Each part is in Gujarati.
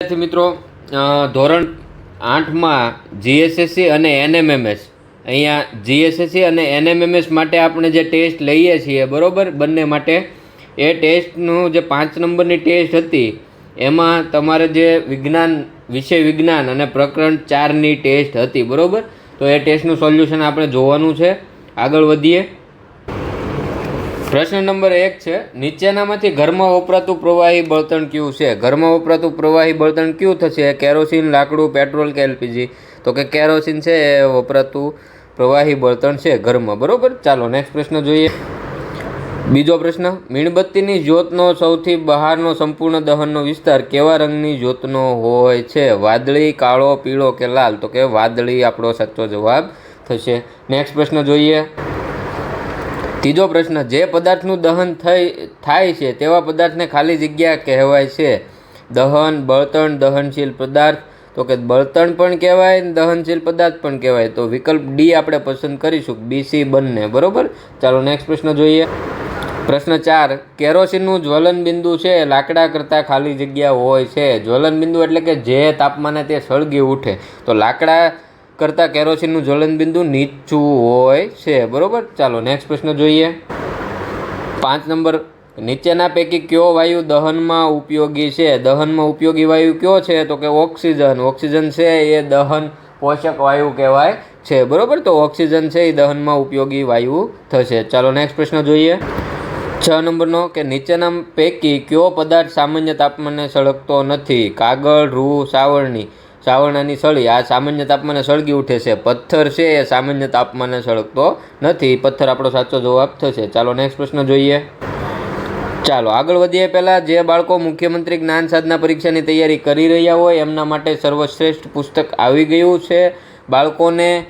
વિદ્યાર્થી મિત્રો ધોરણ આઠમાં જીએસએસસી અને એનએમએમએસ. અહીંયા જીએસએસસી અને એનએમએમએસ માટે આપણે જે ટેસ્ટ લઈએ છીએ, બરોબર? બંને માટે. એ ટેસ્ટનું જે પાંચ નંબરની ટેસ્ટ હતી, એમાં તમારે જે વિજ્ઞાન, વિષય વિજ્ઞાન અને પ્રકરણ ચારની ટેસ્ટ હતી, બરાબર? તો એ ટેસ્ટનું સોલ્યુશન આપણે જોવાનું છે. આગળ વધીએ. પ્રશ્ન નંબર એક છે, નીચેનામાંથી ઘરમાં વપરાતું પ્રવાહી બળતણ કયું છે? ઘરમાં વપરાતું પ્રવાહી બળતણ કયું થશે? કેરોસીન, લાકડું, પેટ્રોલ કે એલપીજી? તો કે કેરોસીન છે, એ વપરાતું પ્રવાહી બળતણ છે ઘરમાં. બરાબર? ચાલો નેક્સ્ટ પ્રશ્ન જોઈએ. બીજો પ્રશ્ન, મીણબત્તીની જ્યોતનો સૌથી બહારનો સંપૂર્ણ દહનનો વિસ્તાર કેવા રંગની જ્યોતનો હોય છે? વાદળી, કાળો, પીળો કે લાલ? તો કે વાદળી આપણો સાચો જવાબ થશે. નેક્સ્ટ પ્રશ્ન જોઈએ. ત્રીજો પ્રશ્ન, જે પદાર્થનું દહન થઈ, થાય છે તેવા પદાર્થને ખાલી જગ્યા કહેવાય છે. દહન, બળતણ, દહનશીલ પદાર્થ. તો કે બળતણ પણ કહેવાય દહનશીલ પદાર્થ પણ કહેવાય. તો વિકલ્પ ડી આપણે પસંદ કરીશું. બી, સી, બંને. બરાબર? ચાલો નેક્સ્ટ પ્રશ્ન જોઈએ. પ્રશ્ન ચાર, કેરોસીનનું જ્વલન બિંદુ છે, લાકડા કરતાં ખાલી જગ્યા હોય છે. જ્વલન બિંદુ એટલે કે જે તાપમાને તે સળગી ઉઠે. તો લાકડા કરતાં કેરોસીનનું જ્વલન બિંદુ નીચું હોય છે. બરાબર? ચાલો નેક્સ્ટ પ્રશ્ન જોઈએ. પાંચ નંબર, નીચેના પૈકી કયો વાયુ દહનમાં ઉપયોગી છે? દહનમાં ઉપયોગી વાયુ કયો છે? તો કે ઓક્સિજન. ઓક્સિજન છે એ દહન પોષક વાયુ કહેવાય છે. બરાબર? તો ઓક્સિજન છે એ દહનમાં ઉપયોગી વાયુ થશે. ચાલો નેક્સ્ટ પ્રશ્ન જોઈએ. છ નંબરનો, કે નીચેના પૈકી કયો પદાર્થ સામાન્ય તાપમાને સળગતો નથી? કાગળ, રૂ, સાવરણી. સાવરણાની સળી. આ સામાન્ય તાપમાને સળગી ઉઠે છે. પથ્થર છે એ સામાન્ય તાપમાને સળગતો નથી. પથ્થર આપણો સાચો જવાબ થશે. ચાલો નેક્સ્ટ પ્રશ્ન જોઈએ. ચાલો, આગળ વધીએ. પહેલાં જે બાળકો મુખ્યમંત્રી જ્ઞાન સાધના પરીક્ષાની તૈયારી કરી રહ્યા હોય, એમના માટે સર્વશ્રેષ્ઠ પુસ્તક આવી ગયું છે. બાળકોને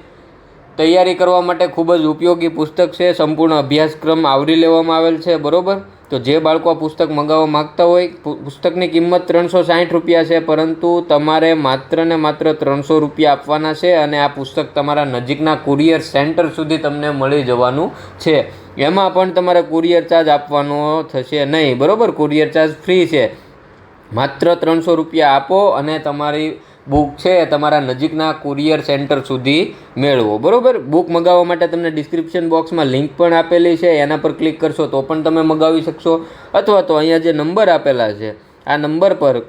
તૈયારી કરવા માટે ખૂબ જ ઉપયોગી પુસ્તક છે. સંપૂર્ણ અભ્યાસક્રમ આવરી લેવામાં આવેલ છે. બરોબર? તો જે બાળકો આ પુસ્તક મંગાવવા માગતા હોય પુસ્તકની કિંમત ત્રણસો સાઠ રૂપિયા છે, પરંતુ તમારે માત્ર ને માત્ર ત્રણસો રૂપિયા આપવાના છે અને આ પુસ્તક તમારા નજીકના કુરિયર સેન્ટર સુધી તમને મળી જવાનું છે. એમાં પણ તમારે કુરિયર ચાર્જ આપવાનો થશે નહીં, બરાબર? કુરિયર ચાર્જ ફ્રી છે. માત્ર ત્રણસો રૂપિયા આપો અને તમારી બુક છે તમારા નજીકના કુરિયર સેન્ટર સુધી મેળવો. બરાબર? બુક મગાવવા માટે તમને ડિસ્ક્રિપ્શન બોક્સમાં લિંક પણ આપેલી છે, એના પર ક્લિક કરશો તો પણ તમે મગાવી શકશો. અથવા તો અહીંયા જે નંબર આપેલા છે, આ નંબર પર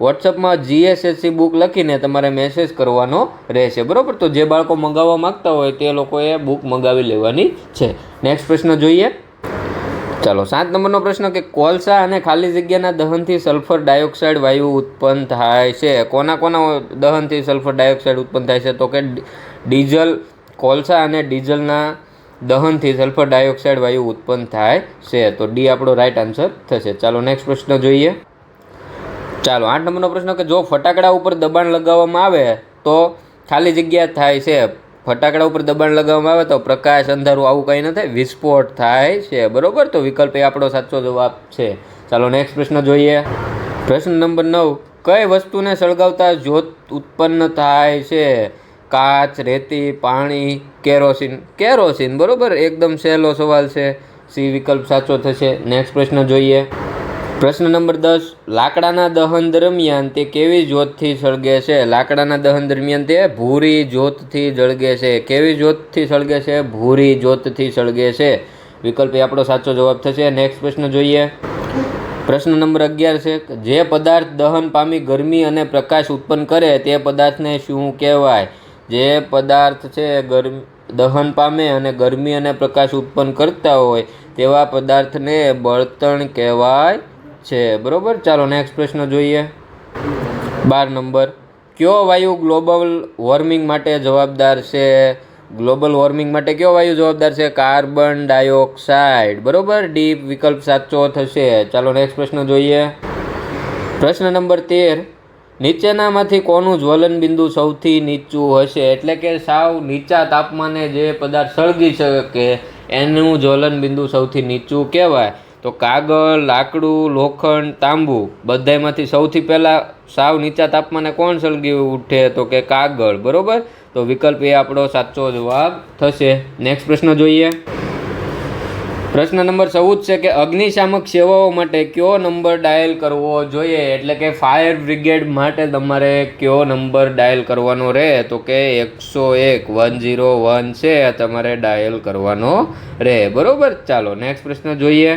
વોટ્સઅપમાં જીએસએસસી બુક લખીને તમારે મેસેજ કરવાનો રહેશે. બરાબર? તો જે બાળકો મગાવવા માગતા હોય તે લોકોએ બુક મગાવી લેવાની છે. નેક્સ્ટ પ્રશ્ન જોઈએ. ચાલો, સાત નંબરનો પ્રશ્ન કે કોલસા અને ખાલી જગ્યાના દહનથી સલ્ફર ડાયોક્સાઇડ વાયુ ઉત્પન્ન થાય છે? કોના કોના દહનથી સલ્ફર ડાયોક્સાઇડ ઉત્પન્ન થાય છે? તો કે ડીઝલ, કોલસા અને ડીઝલના દહનથી સલ્ફર ડાયોક્સાઇડ વાયુ ઉત્પન્ન થાય છે. તો ડી આપણો રાઈટ આન્સર થશે. ચાલો નેક્સ્ટ પ્રશ્ન જોઈએ. ચાલો, આઠ નંબરનો પ્રશ્ન કે જો ફટાકડા ઉપર દબાણ લગાવવામાં આવે, તો ખાલી જગ્યા થાય છે. ફટાકડા ઉપર દબાણ લગાવવામાં આવે તો પ્રકાશ અંધારું આવું કંઈ ન થાય. વિસ્ફોટ થાય છે. બરોબર? તો વિકલ્પ એ આપણો સાચો જવાબ છે. ચાલો નેક્સ્ટ પ્રશ્ન જોઈએ. પ્રશ્ન નંબર નવ. કઈ વસ્તુને સળગાવતા જ્યોત ઉત્પન્ન થાય છે? કાચ, રેતી, પાણી, કેરોસીન. કેરોસીન. બરોબર? એકદમ સહેલો સવાલ છે. સી વિકલ્પ સાચો થશે. નેક્સ્ટ પ્રશ્ન જોઈએ. પ્રશ્ન નંબર દસ, લાકડાના દહન દરમિયાન તે કેવી જ્યોતથી સળગે છે? લાકડાના દહન દરમિયાન તે ભૂરી જ્યોતથી જળગે છે. કેવી જ્યોતથી સળગે છે? ભૂરી જ્યોતથી સળગે છે. વિકલ્પ એ આપણો સાચો જવાબ થશે. નેક્સ્ટ પ્રશ્ન જોઈએ. પ્રશ્ન નંબર અગિયાર છે, જે પદાર્થ દહન પામી ગરમી અને પ્રકાશ ઉત્પન્ન કરે તે પદાર્થને શું કહેવાય? જે પદાર્થ છે, ગરમ, દહન પામે અને ગરમી અને પ્રકાશ ઉત્પન્ન કરતા હોય તેવા પદાર્થને બળતણ કહેવાય. છે, બરાબર? ચાલો નેક્સ્ટ પ્રશ્ન જોઈએ. બાર નંબર. કયો વાયુ ગ્લોબલ વોર્મિંગ માટે જવાબદાર છે? ગ્લોબલ વોર્મિંગ માટે કયો વાયુ જવાબદાર છે? Carbon dioxide. બરાબર? ડી વિકલ્પ સાચો થશે. ચાલો નેક્સ્ટ પ્રશ્ન જોઈએ. પ્રશ્ન નંબર તેર. નીચેનામાંથી કોનું જ્વલન બિંદુ સૌથી નીચું હશે? એટલે કે સાવ નીચા તાપમાને જે પદાર્થ સળગી શકે, એનું જ્વલન બિંદુ સૌથી નીચું કહેવાય. તો કાગળ, લાકડું, લોખંડ, તાંબુ બધાયમાંથી સૌથી પહેલાં સાવ નીચા તાપમાને કોણ સળગી ઉઠે તો કે કાગળ, બરાબર? તો વિકલ્પ એ આપણો સાચો જવાબ થશે. નેક્સ્ટ પ્રશ્ન જોઈએ. પ્રશ્ન નંબર ચૌદ છે કે અગ્નિશામક સેવાઓ માટે કયો નંબર ડાયલ કરવો જોઈએ? એટલે કે ફાયર બ્રિગેડ માટે તમારે કયો નંબર ડાયલ કરવાનો રહે તો કે એકસો એક, વન ઝીરો વન છે, તમારે ડાયલ કરવાનો રહે બરાબર? ચાલો નેક્સ્ટ પ્રશ્ન જોઈએ.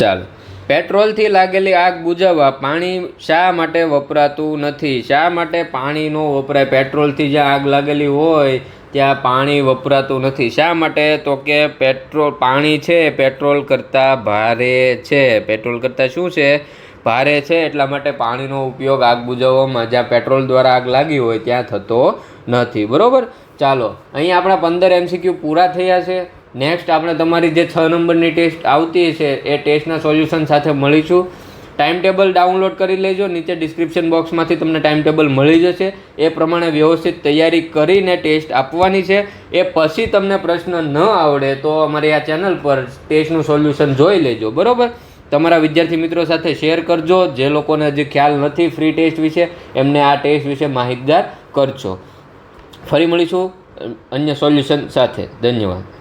ચાલો. પેટ્રોલથી લાગેલી આગ બુઝાવવા પાણી શા માટે વપરાતું નથી? શા માટે પાણીનો વપરાય? પેટ્રોલથી જ્યાં આગ લાગેલી હોય, ત્યાં પાણી વપરાતું નથી. શા માટે? તો કે પેટ્રોલ પાણી છે, પેટ્રોલ કરતાં ભારે છે. પેટ્રોલ કરતાં શું છે? ભારે છે એટલા માટે પાણીનો ઉપયોગ આગ બુઝાવવામાં જ્યાં પેટ્રોલ દ્વારા આગ લાગી હોય ત્યાં થતો નથી. બરાબર? ચાલો, અહીં આપણા પંદર એમસીક્યુ પૂરા થયા છે. નેક્સ્ટ આપણે તમારી જે છ નંબરની ટેસ્ટ આવતી છે, એ ટેસ્ટના સોલ્યુશન સાથે મળીશું. ટાઈમ ટેબલ ડાઉનલોડ કરી લેજો, નીચે ડિસ્ક્રિપ્શન બોક્સમાંથી તમને ટાઈમ ટેબલ મળી જશે. એ પ્રમાણે વ્યવસ્થિત તૈયારી કરીને ટેસ્ટ આપવાની છે. એ પછી તમને પ્રશ્ન ન આવડે તો અમારી આ ચેનલ પર ટેસ્ટનું સોલ્યુશન જોઈ લેજો, બરાબર? તમારા વિદ્યાર્થી મિત્રો સાથે શેર કરજો, જે લોકોને હજી ખ્યાલ નથી ફ્રી ટેસ્ટ વિશે, એમને આ ટેસ્ટ વિશે માહિતગાર કરજો. ફરી મળીશું અન્ય સોલ્યુશન સાથે. ધન્યવાદ.